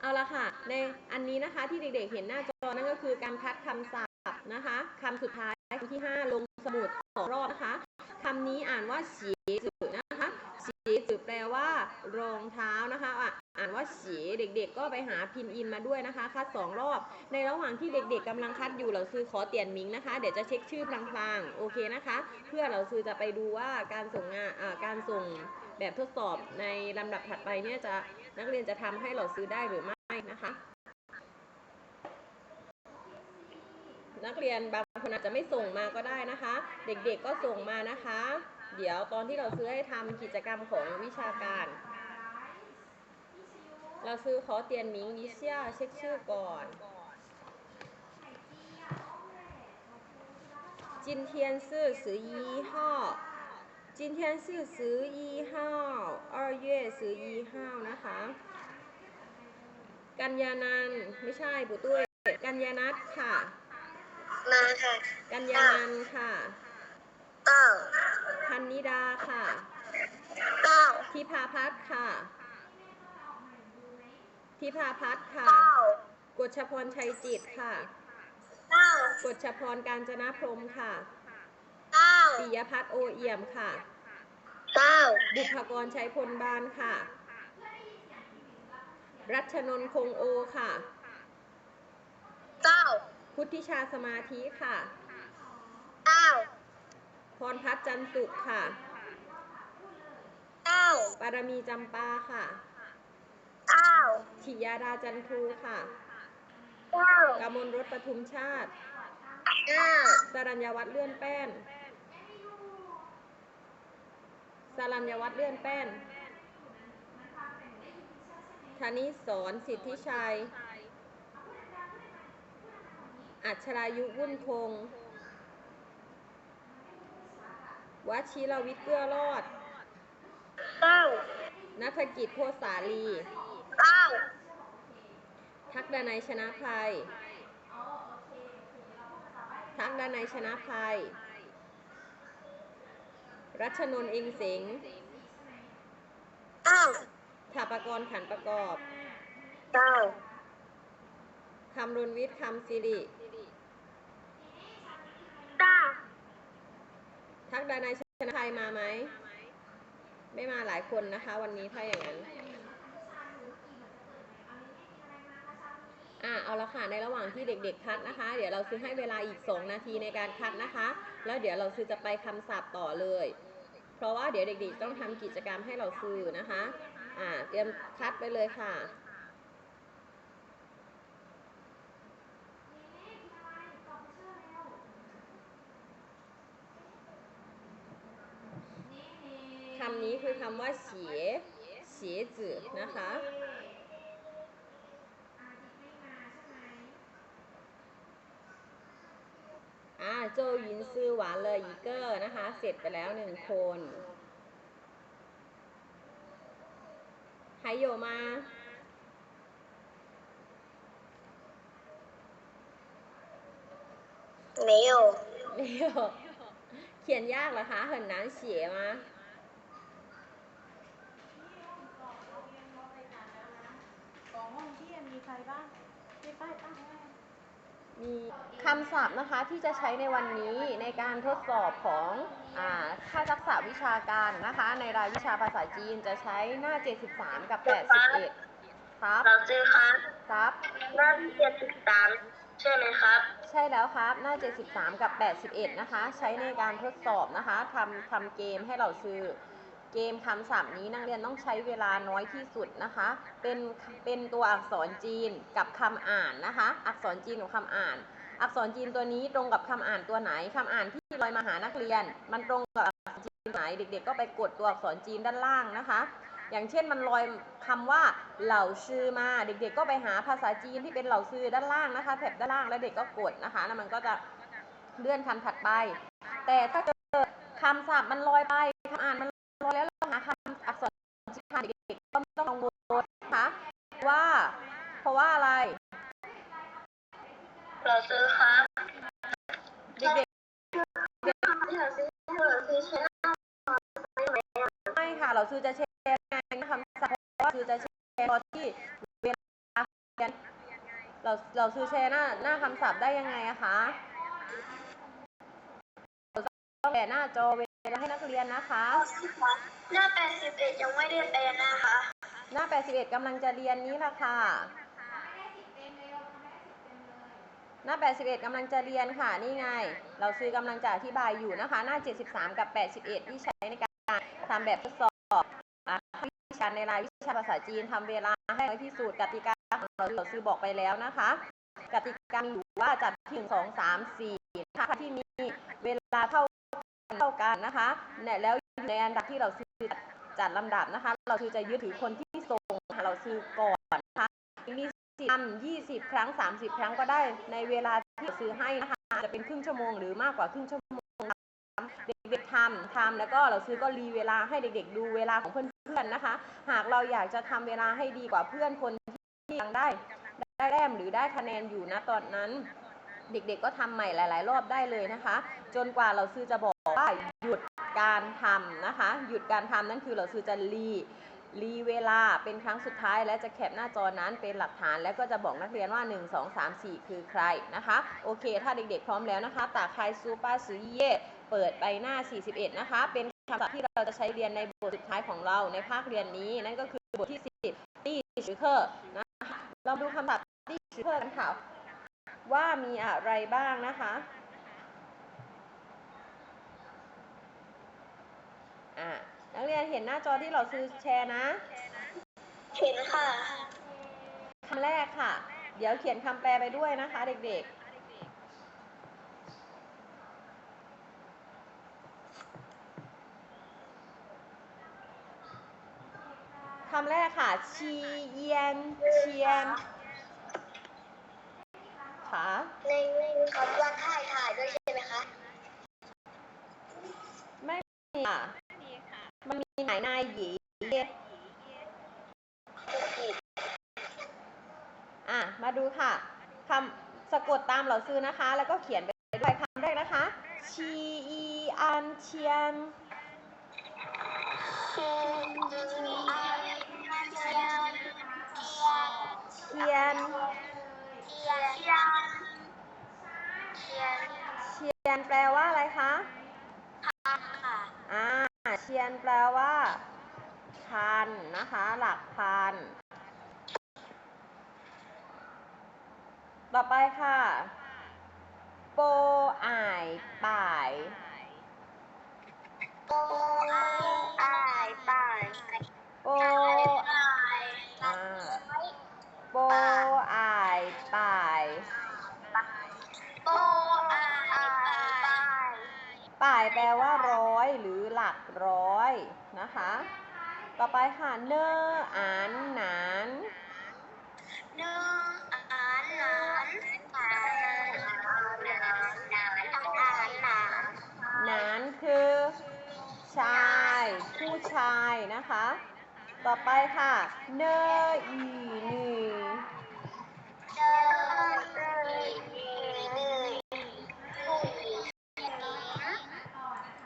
เอาละค่ะ ในอันนี้นะคะที่เด็กๆเห็นหน้าจอนั่นก็คือการคัดคำศัพท์นะคะคำสุดท้ายคำที่ 5 ลงสมุดสองรอบนะคะคำนี้อ่านว่าเสีจือนะคะเสีจือแปลว่ารองเท้านะคะอะอ่านว่าเสีเด็กๆ ก็ไปหาพินอินมาด้วยนะคะ คัดสองรอบ ในระหว่างที่เด็กๆกำลังคัดอยู่เราซื้อขอเตียนมิงนะคะ เดี๋ยวจะเช็คชื่อพลางๆโอเคนะคะ เพื่อเราซื้อจะไปดูว่าการส่งงานการส่งแบบทดสอบในลำดับถัดไปเนี่ยจะ นักเรียนจะทำให้เราซื้อได้หรือไม่นะคะ นักเรียนบางคนอาจจะไม่ส่งมาก็ได้นะคะ เด็กๆก็ส่งมานะคะ เดี๋ยวตอนที่เราซื้อให้ทำกิจกรรมของวิชาการ เราซื้อขอเตียนมิงวิเชียเช็คชื่อก่อนจินเทียนซื่อสือยี่ห้อ 今天是十一号，二月十一号นะคะ กันยานันท์ไม่ใช่ปุตุ้ยกันยานัทค่ะ มาค่ะ กันยานันท์ค่ะ เก้า พันนิดาค่ะ เก้า ทิพาพัฒน์ค่ะ ทิพาพัฒน์ค่ะ เก้าก ฎชพรชัยจิตค่ะ เก้าก ฎชพรการจนะพรหมค่ะ เก้า ปิยพัฒน์โอเอี่ยมค่ะ เก้าบุพกรชัยพลบานค่ะ รัชนนท์คงโอค่ะเก้าพุทธิชาสมาธิค่ะเก้าพรพัฒน์จันทร์สุขค่ะเก้าปารมีจำปาค่ะเก้าชิยาดาจันทูค่ะเก้ากมลรถปทุมชาติเก้าสรัญญวัฒน์เลื่อนแป้น สรัญญวัฒน์เลื่อนแป้นธนิสรสิทธิชัย อัชรายุวุ่นคงวชิรวิทย์เกื้อรอดเก้านัฐกิจโพสาลีเก้าทักดนัยชนะภัยทักดนัยชนะภัย รัชนนท์เองเสงเก้าถาปกรณ์ขันประกอบเก้าคำรุนวิทย์คำสิริเก้าทักดนัยชนะภัยมาไหม ไม่มาหลายคนนะคะ วันนี้ถ้าอย่างนั้น อะเอาละค่ะในระหว่างที่เด็กๆคัดนะคะ เดี๋ยวเราซื้อให้เวลาอีก 2 นาทีในการคัดนะคะ แล้วเดี๋ยวเราซื้อจะไปคำศัพท์ต่อเลย เพราะว่าเดี๋ยวเด็กๆต้องทำกิจกรรมให้เราซื้อนะคะอ่าเตรียมคัดไปเลยค่ะคำนี้คือคำว่าเฉียเฉียจือนะคะ อ่า โจหยินซือหวานเลยอีเกอร์นะคะ เสร็จไปแล้วหนึ่งคนไฮโยมา 没有 เร็วเขียนยากเหรอคะ很难写吗 ของห้องที่มีใครบ้างมีป้ายตั้งไว้ มีคำศัพท์นะคะที่จะใช้ในวันนี้ในการทดสอบของอ่าค่าทักษะวิชาการนะคะ ในรายวิชาภาษาจีนจะใช้หน้า 73 กับ 81 ครับเราซื้อครับครับหน้าที่เจ็ดสิบสามใช่ไหมครับ ใช่แล้วครับหน้า 73 กับ 81 นะคะ ใช้ในการทดสอบนะคะทำทำเกมให้เราซื้อ เกมคำศัพท์นี้นักเรียนต้องใช้เวลาน้อยที่สุดนะคะ เป็น เป็นตัวอักษรจีนกับคำอ่านนะคะ อักษรจีนกับคำอ่าน อักษรจีนตัวนี้ตรงกับคำอ่านตัวไหนคำอ่านที่ลอยมาหานักเรียน มันตรงกับอักษรจีนไหน เด็ก ๆ ก็ไปกดตัวอักษรจีนด้านล่างนะคะ อย่างเช่นมันลอยคำว่าเหล่าชื่อมา เด็ก ๆ ก็ไปหาภาษาจีนที่เป็นเหล่าชื่อด้านล่างนะคะ แถบด้านล่างแล้วเด็กก็กดนะคะ แล้วมันก็จะเลื่อนคำถัดไป แต่ถ้าเกิดคำศัพท์มันลอยไปคำอ่านมัน ลอยแล้วเราหาคำอักษรจีนเด็กๆก็ไม่ต้องกังวลนะคะว่าเพราะว่าอะไรเราซื้อครับเด็กๆเราซื้อเราซื้อใช้ๆไม่ค่ะเราซื้อจะแชร์งคำศัพท์เพราะว่าซื้อจะแชร์ตอนที่เวลาเรียนเราเราซื้อแชร์หน้าหน้าคำศัพท์ได้ยังไงอะคะเราต้องแชร์หน้าจอเว ลาให้นักเรียนนะคะ หน้าแปดสิบเอ็ดยังไม่ได้แปลนะคะ หน้า 81กำลังจะเรียนนี้ละค่ะ หน้า 81กำลังจะเรียนค่ะ นี่ไง เราซื้อกำลังจะอธิบายอยู่นะคะ หน้า 73 กับ 81 ที่ใช้ในการทำแบบทดสอบอะวิชาในรายวิชาภาษาจีนทำเวลาให้น้อยที่สุดกติกาของเราเราซื้อบอกไปแล้วนะคะ กติกามีอยู่ว่าจัดที่หนึ่งสองสามสี่นะคะที่มีเวลาเท่ากัน เท่ากันนะคะเนี่ยแล้วในอันดับที่เราซื้อจัดลำดับนะคะ เราคือจะยึดถือคนที่ส่งเราซื้อก่อนนะคะมีสิทธิ์ทำยี่สิบครั้งสามสิบครั้งก็ได้ในเวลาที่ซื้อให้นะคะจะเป็นครึ่งชั่วโมงหรือมากกว่าครึ่งชั่วโมงเด็กๆทำทำแล้วก็เราซื้อก็รีเวลาให้เด็ก ๆ ดูเวลาของเพื่อนๆนะคะ หากเราอยากจะทำเวลาให้ดีกว่าเพื่อนคนที่ยังได้ได้แต้มหรือได้คะแนนอยู่นะตอนนั้น เด็กๆก็ทำใหม่หลาย ๆ รอบได้เลยนะคะ จนกว่าเราซื้อจะบอกว่าหยุดการทำนะคะ หยุดการทำนั่นคือเราซื้อจะรีรีเวลาเป็นครั้งสุดท้ายและจะแคปหน้าจอนั้นเป็นหลักฐาน แล้วก็จะบอกนักเรียนว่า 1 2 3 4 คือใครนะคะ โอเค ถ้าเด็กๆ พร้อมแล้วนะคะตาใครซูป้าซือเย่เปิดไปหน้า 41 นะคะ เป็นคำศัพท์ที่เราจะใช้เรียนในบทสุดท้ายของเราในภาคเรียนนี้ นั่นก็คือบทที่ 10ตี้ชื่อเคอร์นะคะเราดูคำศัพท์ตี้ชื่อเคอร์กันค่ะ ว่ามีอะไรบ้างนะคะอ่านักเรียนเห็นหน้าจอที่เราซื้อแชร์นะ เห็นค่ะคำแรกค่ะ เดี๋ยวเขียนคำแปลไปด้วยนะคะเด็กๆคำแรกค่ะชีเยียนเชียน ค่ะในในคำว่าถ่ายถ่ายด้วยใช่ไหมคะไม่มีค่ะมันมีหมายนายหยีผิดอะมาดูค่ะคำสะกดตามเราซื้อนะคะ แล้วก็เขียนไปด้วยคำแรกนะคะชีอีอันเชียนเชียน เชียนเชียนแปลว่าอะไรคะค่ะอ่าเชียนแปลว่า พันนะคะ หลักพัน ต่อไปค่ะ โปอ่ายป่าย นะคะ ต่อไปค่ะเนออีนี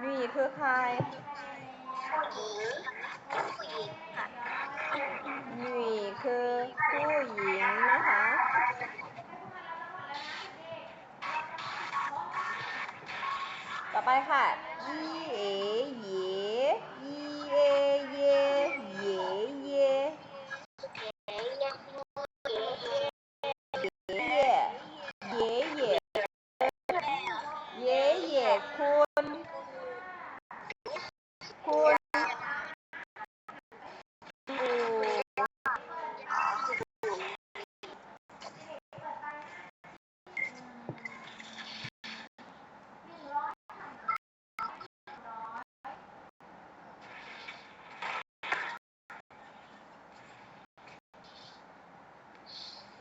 หนีคือใครหนีคือผู้หญิงนะคะต่อไปค่ะยีเอเยยีเอเยเยเย เอ๋ยังเอ๋เอ๋ เย่เย่เย่เย่เย่คุณคุณอยู่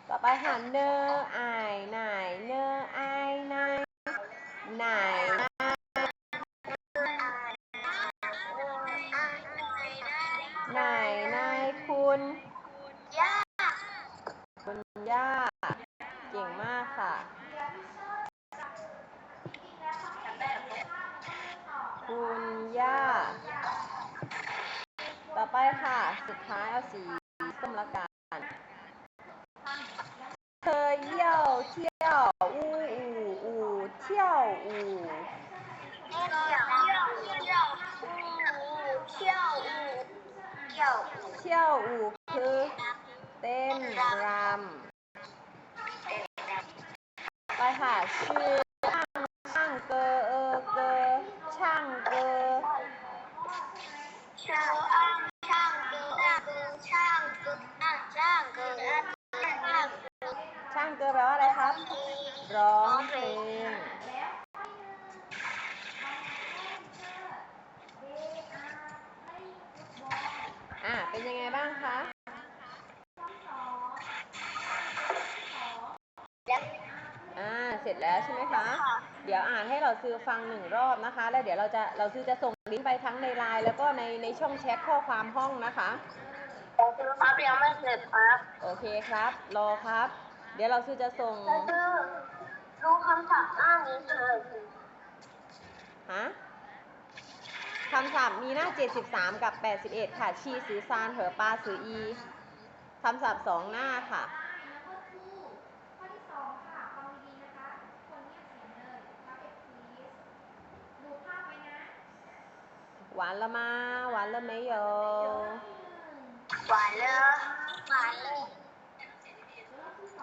ต่อไปค่ะเนออายนายเนออายนาย นายนายนายคุณย่าคุณย่าเก่งมากค่ะ คุณย่า ต่อไปค่ะ สุดท้ายเอาสีส้มละกัน เที่ยวอูอูอูเที่ยวอู เที่ยวเที่ยวเที่ยวเที่ ยวเที่ยวอูคือ เต้นรำไปค่ะชื่อช่างช่างเกอเออเกอช่างเกอช่างอ้างช่างเกือช่างเกือช่างเกอช่างช่างเกอแปลว่าอะไรครับร้องเพลง อ่า เป็นยังไงบ้างคะอ่า เสร็จแล้วใช่ไหมคะ เดี๋ยวอ่านให้เราซื้อฟังหนึ่งรอบนะคะ แล้วเดี๋ยวเราจะเราซื้อจะส่งลิงก์ไปทั้งในไลน์แล้วก็ในในช่องแชทข้อความห้องนะคะคือครับยังไม่เสร็จครับโอเคครับ รอครับ เดี๋ยวเราซื้อจะส่งคือรู้คำศัพท์อ้างนี้เลยฮะ คำศัพท์มีหน้า 73 กับ 81 ค่ะ ชีสือซานเหอปลาสืออี คำศัพท์สองหน้าค่ะข้อที่สองค่ะฟังดีๆนะคะทุกคนเงียบเสียงเลยมาเอ็กซ์พีดูภาพไว้นะหวานละมา หวานละไม่โยหวานเลยหวานเลย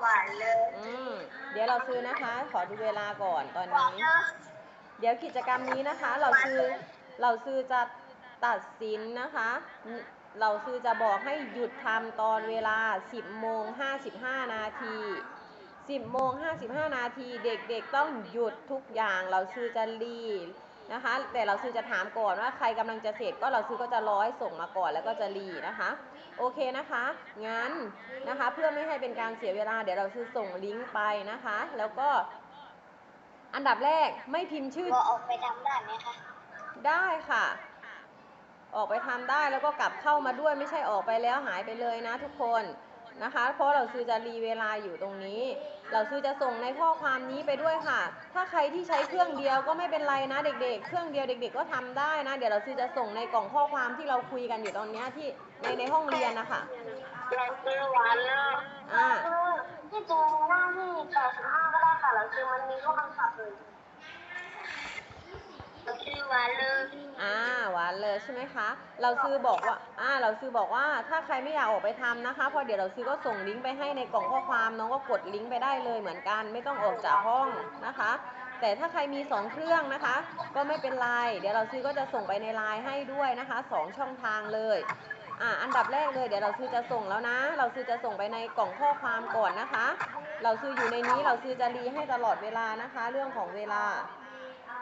หวานเลยอืมเดี๋ยวเราซื้อนะคะ ขอดูเวลาก่อนตอนนี้ เดี๋ยวกิจกรรมนี้นะคะ เราซื้อ เราซื้อจะตัดสินนะคะ เราซื้อจะบอกให้หยุดทำตอนเวลา 10โมง55 นาที 10โมง55 นาทีเด็กๆต้องหยุดทุกอย่างเราซื้อจะรีนะคะ แต่เราซื้อจะถามก่อนว่าใครกำลังจะเสร็จก็เราซื้อก็จะรอให้ส่งมาก่อนแล้วก็จะรีนะคะโอเคนะคะงั้นนะคะเพื่อไม่ให้เป็นการเสียเวลาเดี๋ยวเราซื้อส่งลิงก์ไปนะคะ แล้วก็อันดับแรกไม่พิมพ์ชื่อเราออกไปทำได้ไหมคะ ได้ค่ะ ออกไปทำได้แล้วก็กลับเข้ามาด้วยไม่ใช่ออกไปแล้วหายไปเลยนะทุกคนนะคะ เพราะเราซื้อจะรีเวลาอยู่ตรงนี้ เราซื้อจะส่งในข้อความนี้ไปด้วยค่ะ ถ้าใครที่ใช้เครื่องเดียวก็ไม่เป็นไรนะเด็กๆ เครื่องเดียวเด็ก ๆ ก็ทำได้นะ เดี๋ยวเราซื้อจะส่งในกล่องข้อความที่เราคุยกันอยู่ตอนเนี้ยที่ในในห้องเรียนนะคะเราซื้อหวานเลยอ่าที่จริงหน้าที่แปดสิบห้าก็ได้ค่ะเราซื้อมันมีทุกคำศัพท์เลยเรา ซื้อหวานเลยอ่าหวานเลยใช่ไหมคะ เราซื้อบอกว่าอ่าเราซื้อบอกว่าถ้าใครไม่อยากออกไปทำนะคะพอเดี๋ยวเราซื้อก็ส่งลิงก์ไปให้ในกล่องข้อความน้องก็กดลิงก์ไปได้เลยเหมือนกัน ไม่ต้องออกจากห้องนะคะ แต่ถ้าใครมี 2 เครื่องนะคะ ก็ไม่เป็นไรเดี๋ยวเราซื้อก็จะส่งไปในไลน์ให้ด้วยนะคะสองช่องทางเลยอ่าอันดับแรกเลยเดี๋ยวเราซื้อจะส่งแล้วนะ เราซื้อจะส่งไปในกล่องข้อความก่อนนะคะ เราซื้ออยู่ในนี้เราซื้อจะรีให้ตลอดเวลานะคะ เรื่องของเวลา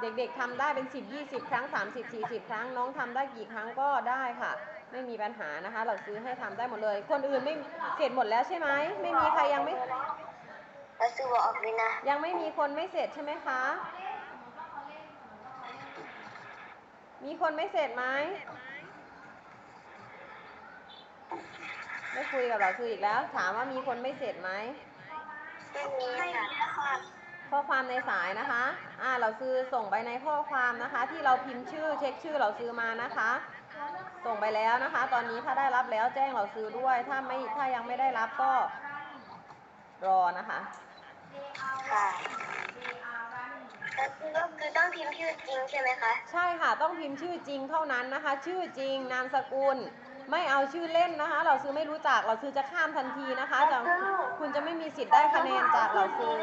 เด็กๆทำได้เป็น 10 20 ครั้ง 30 40 ครั้ง น้องทำได้กี่ครั้งก็ได้ค่ะ ไม่มีปัญหานะคะ เราซื้อให้ทำได้หมดเลย คนอื่นไม่เสร็จหมดแล้วใช่ไหมไม่มีใครยังไม่ เราซื้อบอกออกเลยนะ ยังไม่มีคนไม่เสร็จใช่ไหมคะ มีคนไม่เสร็จไหมได้คุยกับเราซื้ออีกแล้ว ถามว่ามีคนไม่เสร็จไหมไม่มีค่ะ ข้อความในสายนะคะอ่าเราซื้อส่งไปในข้อความนะคะ ที่เราพิมพ์ชื่อเช็คชื่อเราซื้อมานะคะ ส่งไปแล้วนะคะ ตอนนี้ถ้าได้รับแล้วแจ้งเราซื้อด้วย ถ้าไม่ถ้ายังไม่ได้รับก็รอนะคะค่ะแล้วคือก็คือต้องพิมพ์ชื่อจริงใช่ไหมคะ ใช่ค่ะ ต้องพิมพ์ชื่อจริงเท่านั้นนะคะ ชื่อจริงนามสกุล ไม่เอาชื่อเล่นนะคะ เราซื้อไม่รู้จัก เราซื้อจะข้ามทันทีนะคะจะคุณจะไม่มีสิทธิ์ได้คะแนนจากเราซื้อ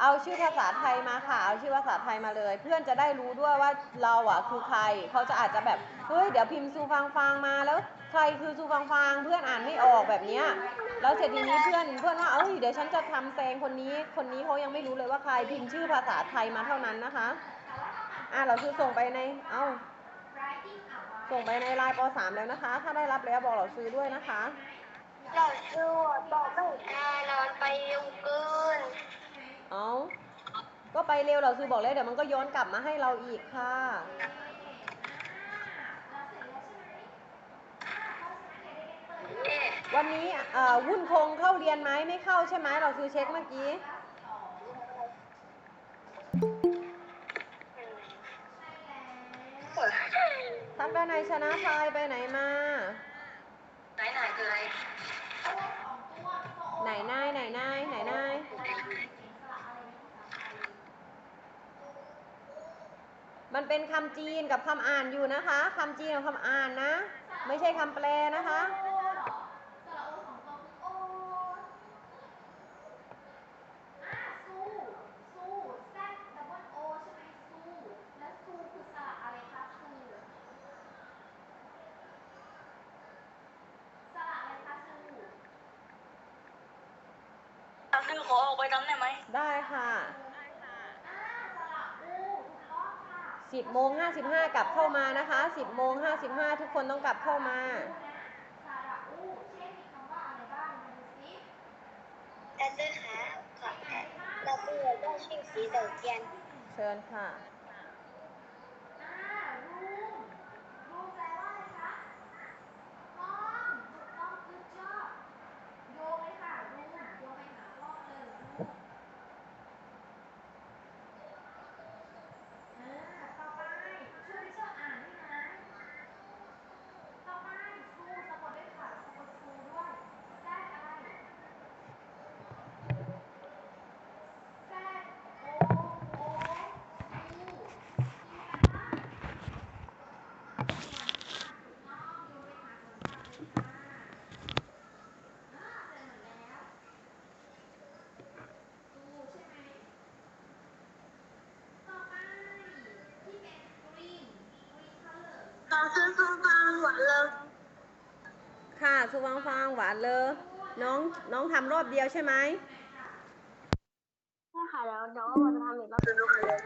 เอาชื่อภาษาไทยมาค่ะ เอาชื่อภาษาไทยมาเลย เพื่อนจะได้รู้ด้วยว่าเราอะคือใคร เขาจะอาจจะแบบ เฮ้ย เดี๋ยวพิมพ์ซูฟังฟังมา แล้วใครคือซูฟังฟัง เพื่อนอ่านไม่ออกแบบเนี้ย แล้วเสร็จทีนี้เพื่อน เพื่อนว่า เอ้ย เดี๋ยวฉันจะทำแซงคนนี้ คนนี้เขายังไม่รู้เลยว่าใคร พิมพ์ชื่อภาษาไทยมาเท่านั้นนะคะ อะ เราคือส่งไปใน เอ้า ส่งไปในไลน์ป .3 แล้วนะคะ ถ้าได้รับแล้วบอกเราซื้อด้วยนะคะ เราชื่อบอกไม่ได้นอนไปเร็วเกิน เอาก็ไปเร็วเราซื้อบอกแล้วเดี๋ยวมันก็ย้อนกลับมาให้เราอีกค่ะเอ๊ะวันนี้เอ่อวุ่นคงเข้าเรียนไหมไม่เข้าใช่ไหมเราซื้อเช็คเมื่อกี้ ทักด้านในชนะทายไปไหนมา ไหนไหนคืออะไร ไหนนายไหนนายไหนนายมันเป็นคำจีนกับคำอ่านอยู่นะคะคำจีนกับคำอ่านนะ ไม่ใช่คำแปลนะคะ เราคือขอออกไปทำได้ไหมได้ค่ะอ่าสระอูถูกต้องค่ะ10โมง55กลับเข้ามานะคะ10โมง55ทุกคนต้องกลับเข้ามาสระอูเช่นมีคำว่าอะไรบ้างมาดูซิแต่เจ้าขาขอแต่เราคือว่าชื่อสีเดาเทียนเชิญค่ะ อ่ารูมรูมแปลว่าอะไรคะกล้องถูกต้องคือชอบโยงเลยค่ะรูมโยงไปหากล้องเลยรูมอ่าต่อไปช่วยดิฉันอ่านด้วยนะ ต่อไปซูสะกดด้วยค่ะสะกดซูด้วยแซดอะไรแซดโอโอซูมีกันบ้างถูกต้องโยนไปหาสวนสัตว์เลยค่ะอ่าเสร็จหมดแล้วซูใช่ไหม ต่อไปที่เป็น green green color เราคือคือฟังหวานเลยค่ะสุวังฟางหวานเลย น้องน้องทำรอบเดียวใช่ไหมใช่ค่ะแล้วเดี๋ยวว่าจะทำอีกรอบดูค่ะเลย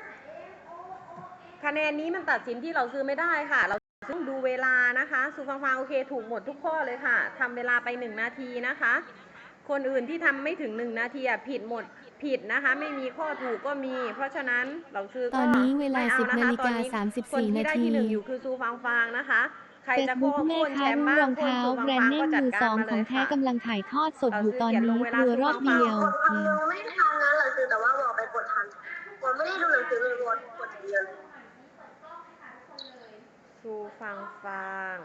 คะแนนนี้มันตัดสินที่เราซื้อไม่ได้ค่ะ เราต้องดูเวลานะคะสุฟังฟางโอเคถูกหมดทุกข้อเลยค่ะทำเวลาไปหนึ่งนาทีนะคะ คนอื่นที่ทำไม่ถึงหนึ่งนาทีอะผิดหมดผิดนะคะ ไม่มีข้อถูกก็มี เพราะฉะนั้นเราซื้อก็ตอนนี้เวลาไม่อ10ะคะนาฬิกาตอนนี้34คนที่ได้ที่หนึ่งนาทีอยู่คือซูฟังฟางนะคะ ใครเฟซจะโค่บุ๊กนแม่แชค้ามรุ่บ้างรองโค่นเท้าซูฟังแบรนฟางด์เนก็มจัดมือการสองมาขเลองยแท้ค่ะ กำลังถ่ายทอดสดอยู่ตอนนี้คือรอบเดียวกดฟังเราไม่ทันนะเราคือแต่ว่าบอกไปกดทันกดไม่ได้ดูหนังสือเลยกดกดอย่างเดียวเลยซูฟังฟาง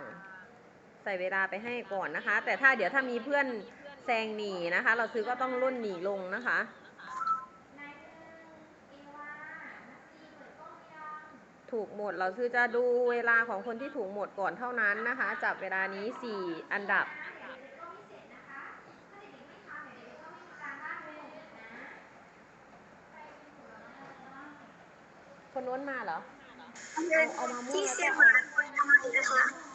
ใส่เวลาไปให้ก่อนนะคะ แต่ถ้าเดี๋ยวถ้ามีเพื่อนแซงหนีนะคะ เราซื้อก็ต้องล่นหนีลงนะคะ นายหนึ่งเอวานัสซีเปิดกล้องหรือยัง ถูกหมดเราคือจะดูเวลาของคนที่ถูกหมดก่อนเท่านั้นนะคะ จับเวลานี้ 4 อันดับคนโน้นมาเหรอเอามาม่วงแล้วก็